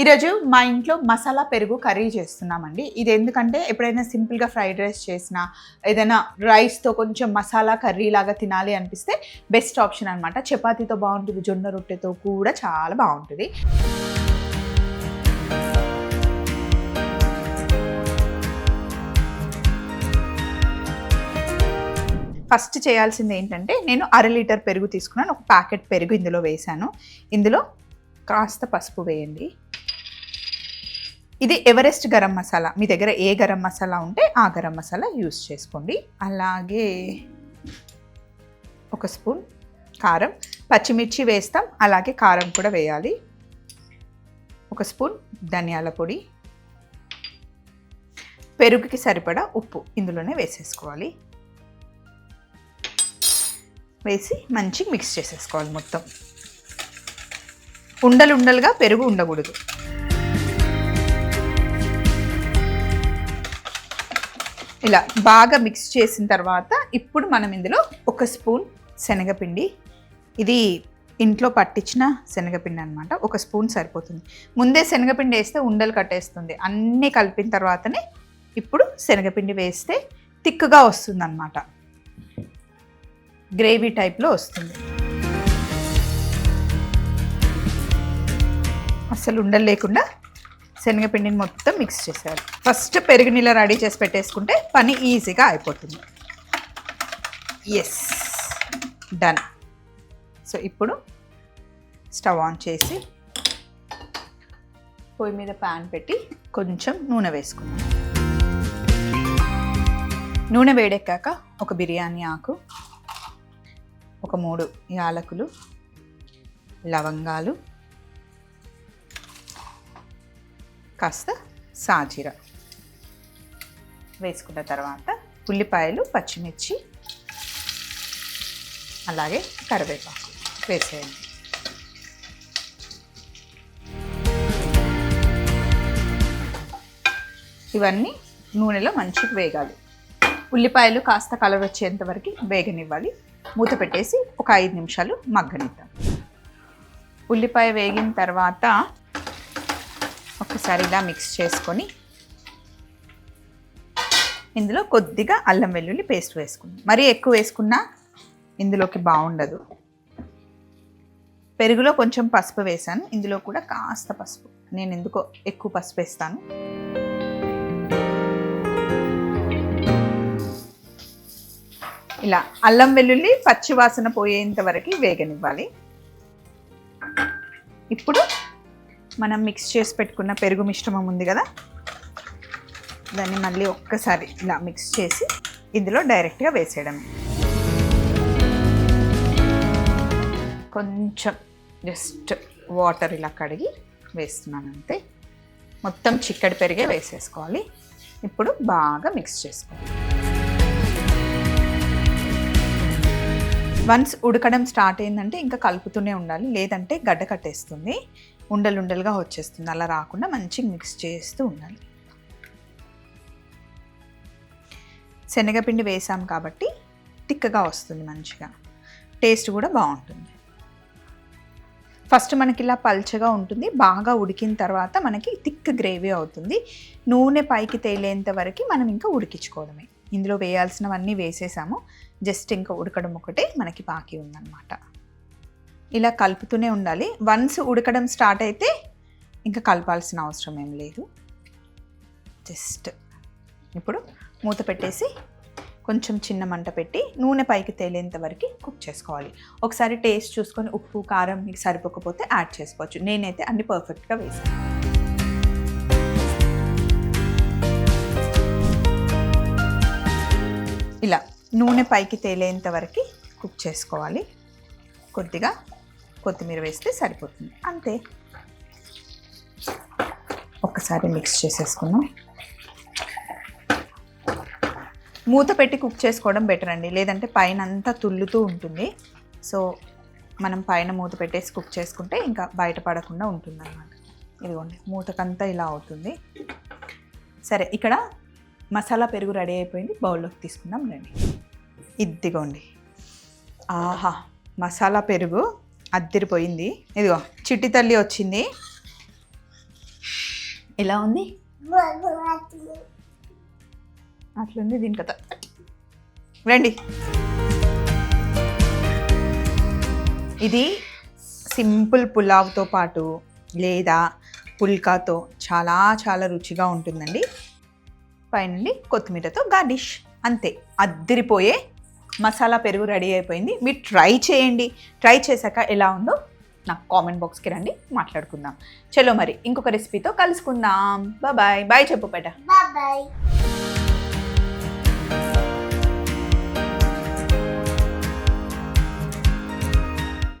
ఈరోజు మా ఇంట్లో మసాలా పెరుగు కర్రీ చేస్తున్నామండి. ఇది ఎందుకంటే ఎప్పుడైనా సింపుల్గా ఫ్రైడ్ రైస్ చేసినా ఏదైనా రైస్తో కొంచెం మసాలా కర్రీ లాగా తినాలి అనిపిస్తే బెస్ట్ ఆప్షన్ అనమాట చపాతీతో బాగుంటుంది జొన్న రొట్టెతో కూడా చాలా బాగుంటుంది. ఫస్ట్ చేయాల్సింది ఏంటంటే నేను అర లీటర్ పెరుగు తీసుకున్నాను. ఒక ప్యాకెట్ పెరుగు ఇందులో వేశాను. ఇందులో కాస్త పసుపు వేయండి. ఇది ఎవరెస్ట్ గరం మసాలా. మీ దగ్గర ఏ గరం మసాలా ఉంటే ఆ గరం మసాలా యూస్ చేసుకోండి. అలాగే ఒక స్పూన్ కారం. పచ్చిమిర్చి వేస్తాం. అలాగే కారం కూడా వేయాలి. ఒక స్పూన్ ధనియాల పొడి. పెరుగుకి సరిపడా ఉప్పు ఇందులోనే వేసేసుకోవాలి. వేసి మంచిగా మిక్స్ చేసేసుకోవాలి మొత్తం. ఉండలు ఉండలుగా పెరుగు ఉండకూడదు. ఇలా బాగా మిక్స్ చేసిన తర్వాత ఇప్పుడు మనం ఇందులో ఒక స్పూన్ శనగపిండి. ఇది ఇంట్లో పట్టించిన శనగపిండి అనమాట ఒక స్పూన్ సరిపోతుంది. ముందే శనగపిండి వేస్తే ఉండలు కట్టేస్తుంది. అన్నీ కలిపిన తర్వాతనే ఇప్పుడు శనగపిండి వేస్తే తిక్కుగా వస్తుంది అనమాట గ్రేవీ టైప్లో వస్తుంది. అసలు ఉండలు లేకుండా శనగపిండిని మొత్తం మిక్స్ చేసేయాలి. ఫస్ట్ పెరుగు నీళ్ళ రెడీ చేసి పెట్టేసుకుంటే పని ఈజీగా అయిపోతుంది. ఎస్ డన్ సో ఇప్పుడు స్టవ్ ఆన్ చేసి పొయ్యి మీద ప్యాన్ పెట్టి కొంచెం నూనె వేసుకున్నాం నూనె వేడెక్కాక ఒక బిర్యానీ ఆకు ఒక మూడు యాలకులు లవంగాలు కాస్త సాజీర వేసుకున్న తర్వాత ఉల్లిపాయలు పచ్చిమిర్చి అలాగే కరివేపాకు వేసేయండి. ఇవన్నీ నూనెలో మంచిగా వేగాలి. ఉల్లిపాయలు కాస్త కలర్ వచ్చేంత వరకు వేగనివ్వాలి. మూత పెట్టేసి ఒక ఐదు నిమిషాలు మగ్గనిద్దాం. ఉల్లిపాయ వేగిన తర్వాత ఒకసారి ఇలా మిక్స్ చేసుకొని ఇందులో కొద్దిగా అల్లం వెల్లుల్లి పేస్ట్ వేసుకుందాం. మరీ ఎక్కువ వేసుకున్నా ఇందులోకి బాగుండదు. పెరుగులో కొంచెం పసుపు వేసాను. ఇందులో కూడా కాస్త పసుపు. నేను ఎందుకో ఎక్కువ పసుపు వేస్తాను. ఇలా అల్లం వెల్లుల్లి పచ్చివాసన పోయేంత వరకు వేగనివ్వాలి. ఇప్పుడు మనం మిక్స్ చేసి పెట్టుకున్న పెరుగు మిశ్రమం ఉంది కదా? దాన్ని మళ్ళీ ఒక్కసారి ఇలా మిక్స్ చేసి ఇందులో డైరెక్ట్గా వేసేయడం. కొంచెం జస్ట్ వాటర్ ఇలా కడిగి వేస్తున్నాను అంతే. మొత్తం చిక్కడి పెరిగే వేసేసుకోవాలి. ఇప్పుడు బాగా మిక్స్ చేసుకోవాలి. వన్స్ ఉడకడం స్టార్ట్ అయిందంటే ఇంకా కలుపుతూనే ఉండాలి. లేదంటే గడ్డ కట్టేస్తుంది. ఉండలుండలుగా వచ్చేస్తుంది. అలా రాకుండా మంచిగా మిక్స్ చేస్తూ ఉండాలి. శనగపిండి వేసాం కాబట్టి తిక్కగా వస్తుంది మంచిగా. టేస్ట్ కూడా బాగుంటుంది. ఫస్ట్ మనకి ఇలా పల్చగా ఉంటుంది. బాగా ఉడికిన తర్వాత మనకి థిక్ గ్రేవీ అవుతుంది. నూనె పైకి తేలేంత వరకు మనం ఇంకా ఉడికించుకోవడమే. ఇందులో వేయాల్సినవన్నీ వేసేసాము. జస్ట్ ఇంకా ఉడకడం ఒకటే మనకి బాకీ ఉందన్నమాట. ఇలా కలుపుతూనే ఉండాలి. వన్స్ ఉడకడం స్టార్ట్ అయితే ఇంకా కలపాల్సిన అవసరం ఏం లేదు. జస్ట్ ఇప్పుడు మూత పెట్టేసి కొంచెం చిన్న మంట పెట్టి నూనె పైకి తేలేంత వరకు కుక్ చేసుకోవాలి. ఒకసారి టేస్ట్ చూసుకొని ఉప్పు కారం మీకు సరిపోకపోతే యాడ్ చేసుకోవచ్చు. నేనైతే అన్ని పర్ఫెక్ట్గా వేసాను. ఇలా నూనె పైకి తేలేంత వరకు కుక్ చేసుకోవాలి. కొద్దిగా కొత్తిమీర వేస్తే సరిపోతుంది. అంతే. ఒక్కసారి మిక్స్ చేసేసుకున్నాం మూత పెట్టి కుక్ చేసుకోవడం బెటర్ అండి. లేదంటే పైన అంతా తుల్లుతూ ఉంటుంది. సో మనం పైన మూత పెట్టేసి కుక్ చేసుకుంటే ఇంకా బయటపడకుండా ఉంటుంది అనమాట ఇదిగోండి మూతకంతా ఇలా అవుతుంది. సరే ఇక్కడ మసాలా పెరుగు రెడీ అయిపోయింది. బౌల్లోకి తీసుకుందాం రండి. ఇదిగోండి. ఆహా మసాలా పెరుగు అద్దరిపోయింది. ఇదిగో చిట్టి తల్లి వచ్చింది. ఎలా ఉంది? అట్లుంది దీని కథ. రండి. ఇది సింపుల్ పులావ్తో పాటు లేదా పుల్కాతో చాలా చాలా రుచిగా ఉంటుందండి. పైనుండి కొత్తిమీరతో గార్నిష్. అంతే అద్దరిపోయే మసాలా పెరుగు రెడీ అయిపోయింది. మీరు ట్రై చేయండి. ట్రై చేశాక ఎలా ఉందో నాకు కామెంట్ బాక్స్కి రండి. మాట్లాడుకుందాం. చలో మరి ఇంకొక రెసిపీతో కలుసుకుందాం. Bye bye. చెప్పు బాయ్.